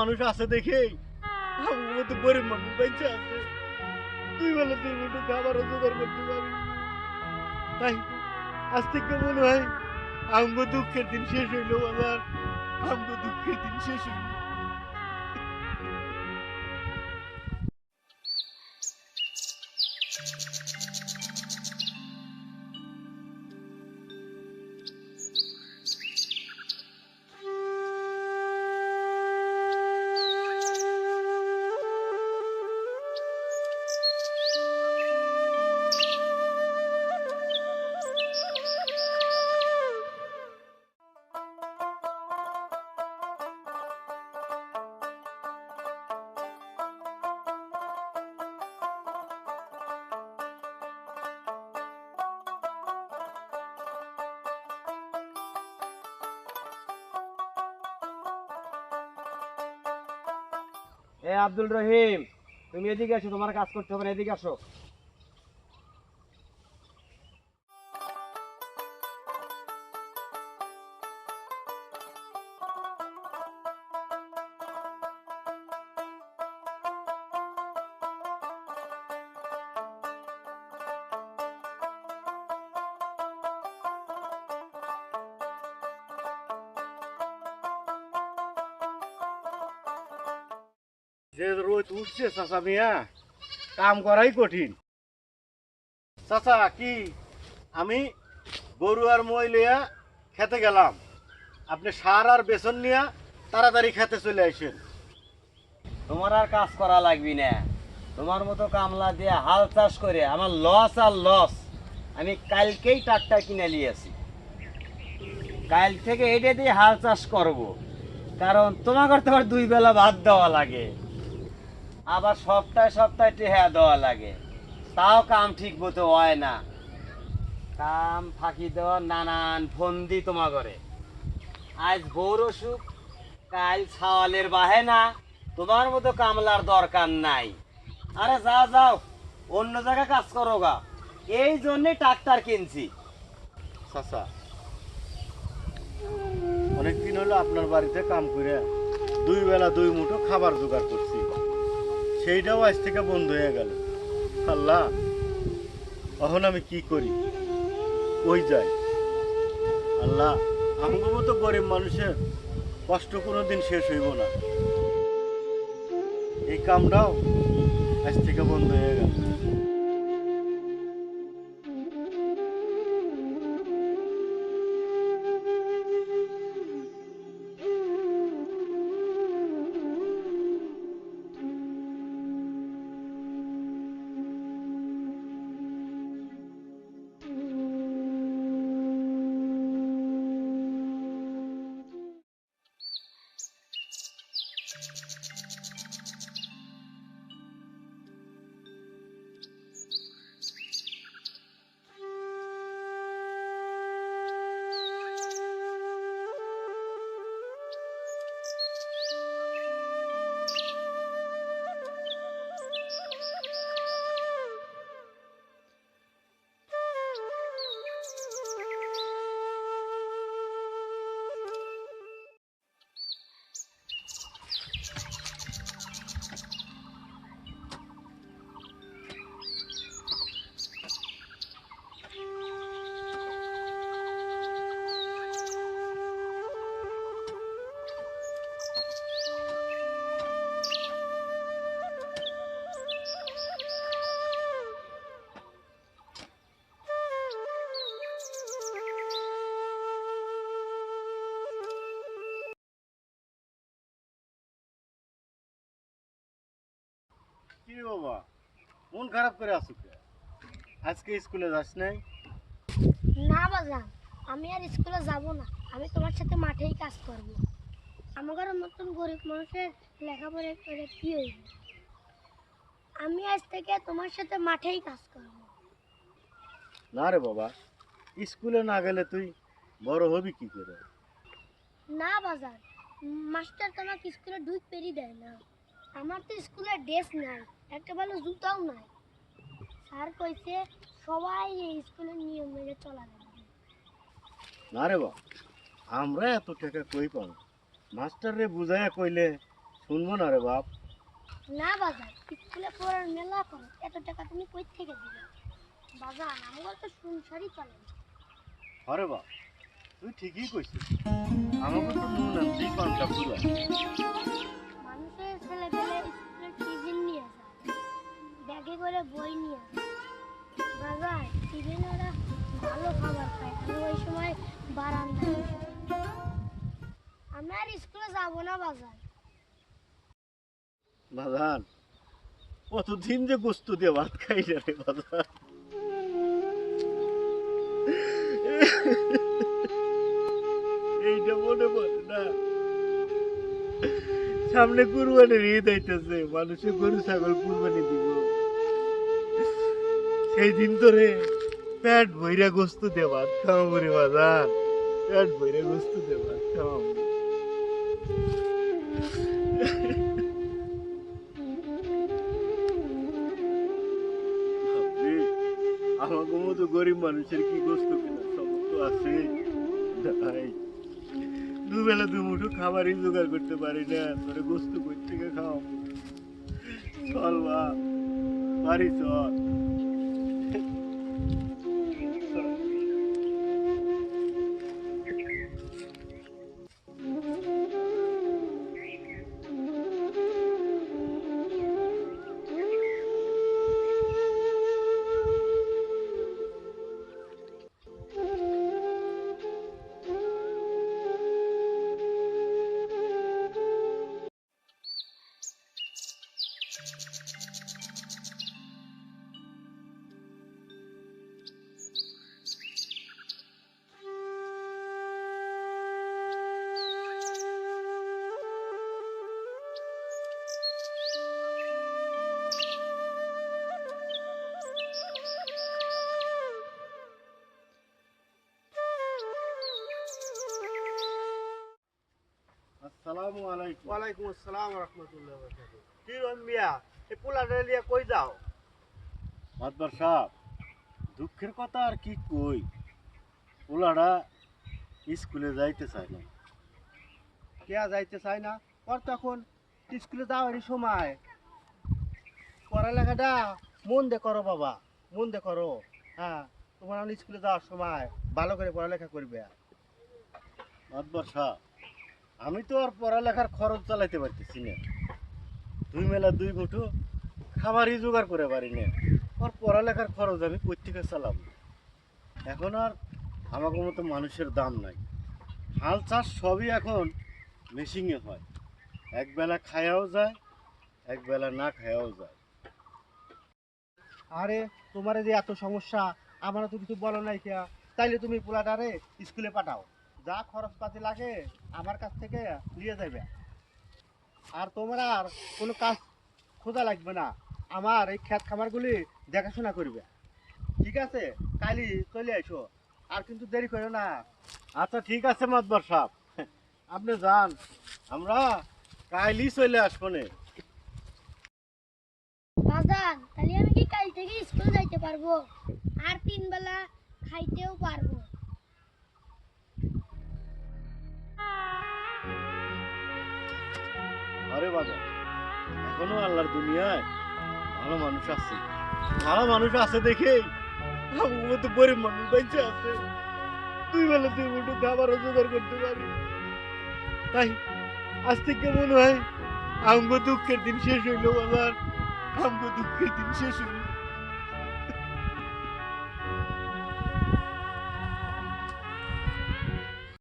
মানুষ আছে মতো গরিব মানুষ, বেঁচে আছে। তুই বলে তুই মুঠো খাবার জোগাড় করতে পারি তাই আজ থেকে মনে হয়, আমগো দুঃখের দিন শেষ হইল বাজার আমগো দুঃখের দিন শেষ হইল। এ আব্দুল রহিম তুমি এদিকে আসো তোমার কাজ করতে হবে না এদিকে আসো। যে রোদ উঠছে, চাচা মিয়া, কাম করাই কঠিন। চাচা, কি আমি গরু আর মই লইয়া খেতে গেলাম। আপনি সার আর বেসন নিয়া তাড়াতাড়ি খেতে চলে আসেন। তোমার আর কাজ করা লাগবি না। তোমার মতো কামলা দিয়ে হাল চাষ করে আমার লস আর লস আমি কালকেই ট্রাক্টর কিনে নিয়ে নিয়েছি কাল থেকে এটা দিয়ে হাল চাষ করব। কারণ তোমাকে তোমার দুই বেলা ভাত দেওয়া লাগে। আবার সপ্তাহে সপ্তাহে টেহা দেওয়া লাগে। তাও কাম ঠিক মতো হয় না। কাম ফাঁকি দেওয়া নানান ফন্দি তোমা করে আজ বউর অসুখ, কাল ছাওয়ালের বাহে না তোমার মতো কামলার দরকার নাই। আরে যাও যাও, অন্য জায়গায় কাজ করো গা। এই জন্যে ট্রাক্টর কিনছি। অনেকদিন হলো আপনার বাড়িতে কাম করে দুই বেলা দুই মুঠো খাবার জোগাড় করছি। সেইটাও আজ থেকে বন্ধ হয়ে গেল। আল্লাহ, এখন আমি কি করি? ওই যাই? আল্লাহ আমার মতো গরিব মানুষের কষ্ট কোনো দিন শেষ হইব না। এই কামটাও আজ থেকে বন্ধ হয়ে গেল। কি বাবা? মন খারাপ করে আসুক আজকে স্কুলে যাস নাই? না বাজান আমি আর স্কুলে যাব না। আমি তোমার সাথে মাঠেই কাজ করব। আমার মতন গরিব মানুষের লেখাপড়া করে কি হইব? আমি আজ থেকে তোমার সাথে মাঠেই কাজ করব। না রে বাবা স্কুলে না গেলে তুই বড় হবি কি করে? না বাজান মাস্টার তোমাকে স্কুলে ঢুক পেরি দেয় না। আমার তো স্কুলে ড্রেস নাই। একটা ভালো জুতাও নাই। স্যার কইছে সবাই এই স্কুলের নিয়ম মেনে চলা যাবে। না রে বাবা আমরা এত টাকা কই পাবো? মাস্টার রে বুঝাইয়া কইলে শুনব না রে বাপ। না বাজান স্কুলে পড়ার মেলা করো এত টাকা তুমি কই থেকে দিবে? বাজান আমার তো সংসারই চলে না। আরে বাপ তুই ঠিকই কইছিস। আমাকে তো নুন আনছি পান্তা পুরা ব্যাগে করে বই নিয়ে বাজার টিফিন ওরা ভালো খাবার খায়। আমি ওই সময় বারান্দায় আমি আর স্কুলে যাব না বাজার। বাজান কতদিন যে গোস্ত দিয়ে ভাত খাই না রে বাজান এইটা মনে পড়ে না। সামনে কুরবানির ঈদ আইতেছে, মানুষে গরু ছাগল কুরবানি দিব। সেই দিন ধরে পেট ভৈরা গোস্ত ভাত খাওয়াবো রে বাজান পেট ভৈরা গোস্ত খাওয়াবো। ভাবছি, আমাকে মতো গরিব মানুষের কি গোস্ত কেনা সমর্থ আছে? নাই। দুবেলা দু মুঠো খাবারই জোগাড় করতে পারি না তোরে গোস্ত কই থেকে খাও চল বা বাড়ি চল। আসসালামু আলাইকুম। ওয়ালাইকুম আসসালাম রহমতুল্লাহ কি রমিয়া এই পোলাটা নিয়ে কই যাও? মাতবার সাহেব দুঃখের কথা আর কি কই? ওলারা স্কুলে যাইতে চায় না কে যাইতে চাই না? ওর তখন স্কুলে যাওয়ারই সময়। পড়ালেখাটা মন দে করো বাবা মন দে করো। হ্যাঁ তোমার স্কুলে যাওয়ার সময়। ভালো করে পড়ালেখা করবে। মাতবার সাহেব আমি তো আর পড়ালেখার খরচ চালাইতে পারতেছি না। দুই মেলা দুই মুঠো খাবারই জোগাড় করে পারি না। আর পড়ালেখার খরচ আমি কোথেকে চালাম? এখন আর আমাকে মতো মানুষের দাম নাই। হাল চাষ সবই এখন মেশিনে হয়। একবেলা খায়াও যায় একবেলা না খায়াও যায়। আরে, তোমার যে এত সমস্যা আমার তো কিছু বলো নাই কে তাইলে তুমি পোলাটারে স্কুলে পাঠাও। যা খরচপাতি লাগে আমার কাছ থেকে নিয়ে যাবে আর তোমার আর কোনো কাজ খোঁজা লাগবে না। আমার এই ক্ষেত খামারগুলি দেখাশোনা করবে। ঠিক আছে? কালি চলে আইসো। আর কিন্তু দেরি করো না। আচ্ছা ঠিক আছে মাতবার সাহেব। আপনি যান। আমরা কাইলি চলে আসব নে। আমি কি কাল থেকে স্কুল যাইতে পারব? আর তিন বেলা খাইতেও পারব। আরে বাবা, এখনও আল্লাহর দুনিয়ায় ভালো মানুষ আছে। ভালো মানুষ আছে দেখে গরিব মানুষ বেঁচে আছে। দুই বেলা দুই মুঠো খাবারও জোগাড় করতে পারি তাই আজ থেকে মনে হয়, আমগো দুঃখের দিন শেষ হইল বাবার আমগো দুঃখের দিন শেষ হইল।